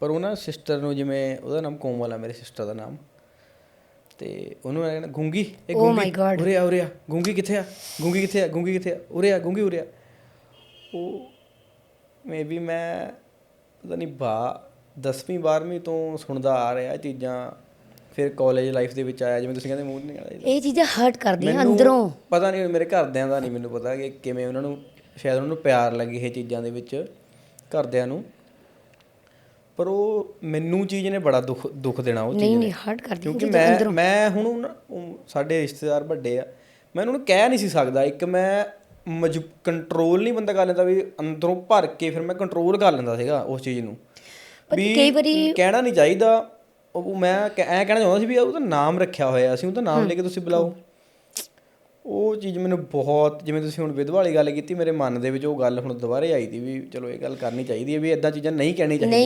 ਪਰ ਉਹ ਨਾ ਸਿਸਟਰ ਨੂੰ ਜਿਵੇਂ ਉਹਦਾ ਨਾਮ ਕੋਮਲ ਆ ਮੇਰੇ ਸਿਸਟਰ ਦਾ ਨਾਮ। ਤੇ ਉਹਨੂੰ ਮੈਂ ਕਹਿੰਦਾ ਗੁੰਗੀ ਇਹ Oh ਗੁੰਗੀ. ਉਰੇ ਆ ਉਰੇ ਆ। ਗੁੰਗੀ ਕਿੱਥੇ ਆ? ਗੁੰਗੀ ਕਿੱਥੇ ਆ? ਗੁੰਗੀ ਕਿੱਥੇ ਆ? ਉਰੇ ਆ ਗੁੰਗੀ ਉਰੇ ਆ। ਉਹ ਮੇਬੀ ਮੈਂ ਪਤਾ ਨਹੀਂ ਬਾ 10ਵੀਂ 12ਵੀਂ ਤੋਂ ਸੁਣਦਾ ਆ ਰਿਹਾ ਇਹ ਚੀਜ਼ਾਂ। ਫਿਰ ਕਾਲਜ ਲਾਈਫ ਦੇ ਵਿੱਚ ਆਇਆ ਜਿਵੇਂ ਤੁਸੀਂ ਕਹਿੰਦੇ ਮੂੰਹ ਨਹੀਂ ਆਇਆ ਇਹ ਚੀਜ਼ਾਂ ਹਰਟ ਕਰਦੀਆਂ ਅੰਦਰੋਂ। ਪਤਾ ਨਹੀਂ ਮੇਰੇ ਘਰਦਿਆਂ ਦਾ ਨਹੀਂ ਮੈਨੂੰ ਪਤਾ ਕਿ ਕਿਵੇਂ ਉਹਨਾਂ ਨੂੰ ਸ਼ਾਇਦ ਉਹਨਾਂ ਨੂੰ ਪਿਆਰ ਲੱਗੀ ਇਹ ਚੀਜ਼ਾਂ ਦੇ ਵਿੱਚ ਘਰਦਿਆਂ ਨੂੰ। ਪਰ ਉਹ ਮੈਨੂੰ ਚੀਜ਼ ਨੇ ਬੜਾ ਦੁੱਖ ਦੁੱਖ ਦੇਣਾ ਉਹ ਚੀਜ਼ ਨਹੀਂ ਨੇ। ਨਹੀਂ ਹਰਟ ਕਰਦੀਆਂ ਕਿਉਂਕਿ ਮੈਂ ਮੈਂ ਹੁਣ ਉਹ ਸਾਡੇ ਰਿਸ਼ਤੇਦਾਰ ਵੱਡੇ ਆ। ਮੈਂ ਉਹਨਾਂ ਨੂੰ ਕਹਿ ਨਹੀਂ ਸੀ ਸਕਦਾ। ਇੱਕ ਮੈਂ ਮਜ ਕੰਟਰੋਲ ਨਹੀਂ ਬੰਦਾ ਕਰ ਲੈਂਦਾ ਵੀ ਅੰਦਰੋਂ ਭਰ ਕੇ ਫਿਰ ਮੈਂ ਕੰਟਰੋਲ ਕਰ ਲੈਂਦਾ ਸੀਗਾ ਉਸ ਚੀਜ਼ ਨੂੰ। ਵੀ ਕਈ ਵਾਰੀ- ਕਹਿਣਾ ਨਹੀਂ ਚਾਹੀਦਾ। ਉਹ ਮੈਂ ਐਂ ਕਹਿਣਾ ਚਾਹੁੰਦਾ ਸੀ ਵੀ ਉਹਦਾ ਨਾਮ ਰੱਖਿਆ ਹੋਇਆ ਸੀ। ਉਹਦਾ ਨਾਮ ਲੈ ਕੇ ਤੁਸੀਂ ਬੁਲਾਓ। ਉਹ ਚੀਜ਼ ਮੈਨੂੰ ਬਹੁਤ ਜਿਵੇਂ ਤੁਸੀਂ ਹੁਣ ਵਿਧਵਾ ਵਾਲੀ ਗੱਲ ਕੀਤੀ ਮੇਰੇ ਮਨ ਦੇ ਵਿੱਚ ਉਹ ਗੱਲ ਹੁਣ ਦੁਬਾਰੇ ਆਈ ਦੀ ਵੀ ਚਲੋ ਇਹ ਗੱਲ ਕਰਨੀ ਚਾਹੀਦੀ ਹੈ ਵੀ ਇਦਾਂ ਚੀਜ਼ਾਂ ਨਹੀਂ ਕਹਿਣੀ ਚਾਹੀਦੀਆਂ